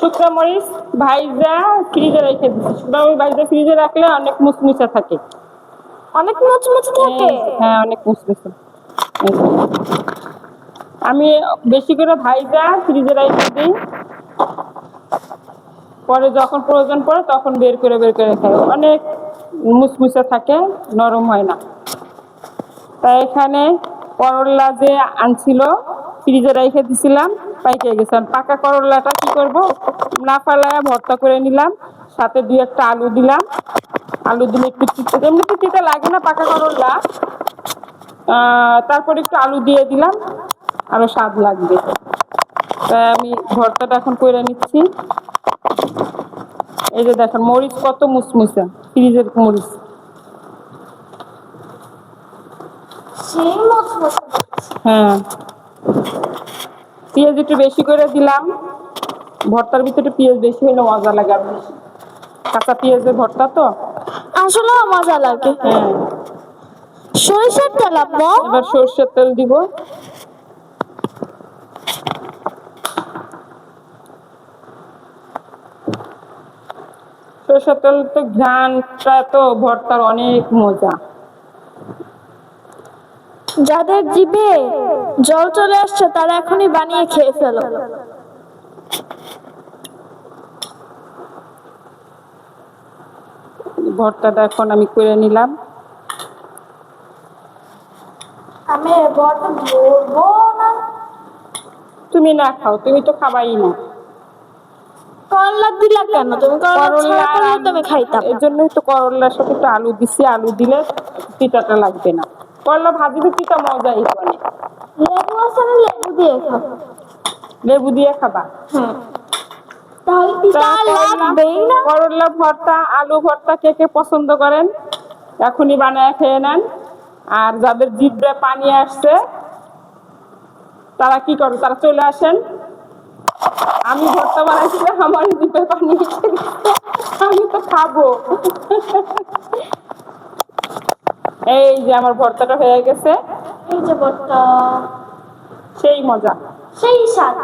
শুকনো মরিচ ভাইজা ফ্রিজে রেখে দিচ্ছি। শুকনো ভাইজা ফ্রিজে রাখলে অনেক মুচমুচে থাকে। অনেক মুচমুচে থাকে? হ্যাঁ অনেক মুচমুচে। আমি বেশি করে ভাইজা ফ্রিজে রেখে দিই। পরে যখন প্রয়োজন পড়ে তখন বের করে বের করে খাই। অনেক মুচমুচে থাকে নরম হয় না। তাই এখানে করলা যে আনছিল ফ্রিজে রেখে দিছিলাম পাইকে গেছে। পাকা করলাটা কি করব? না ফালায় ভর্তা করে নিলাম সাথে দুই একটা আলু দিলাম। আলু দিলে একটু তিতে এমনিতে তিতে লাগে না পাকা করলা। আহ, তারপর একটু আলু দিয়ে দিলাম আরও স্বাদ লাগবে। তাই আমি ভর্তাটা এখন করে নিচ্ছি। এই যে দেখেন মরিচ কত মুসমুসে ফ্রিজের মরিচ সেই মুচমুচে হ্যাঁ। পেঁয়াজ একটু বেশি করে দিলাম। ভর্তার ভিতরে পেঁয়াজ বেশি হলে মজা লাগে আর বেশি। কাঁচা পেঁয়াজের ভর্তা তো? আসলে মজা লাগে। হ্যাঁ। সরিষার তেল আম্মু এবার সর্ষের তেল দিব। সর্ষের তেল তো ঘ্রানটা তো ভর্তার অনেক মজা। যাদের জিভে জল চলে আসছে তারা এখনই বানিয়ে খেয়ে ফেলো। ভর্তাটা এখন আমি করে নিলাম। আমি বড়টা ধরবো না। তুমি না খাও তুমি তো খাবাই না। করলা দিলা কেন? তুমি করলা ছাড়া করলে তো খাইতাম এর জন্যই তো করলার সাথে একটু আলু দিছি আলু দিলে পিঠাটা লাগবে না। করলা মজাই করে লেবু আছে লেবু দিয়ে খাব। লেবু দিয়ে খাবা? হ্যাঁ। তাহলে লাগবেই না? করলা ভর্তা আলু ভর্তা কে কে পছন্দ করেন? এখনই বানায় খেয়ে নেন। আর যাদের জিভে পানি আসছে তারা কি করে তারা চলে আসেন। আমি ভর্তা বানাইছিলাম আমার জিভে পানি আমি তো খাব। এই যে আমার ভর্তাটা হয়ে গেছে। এই যে ভর্তা। সেই মজা। সেই স্বাদ।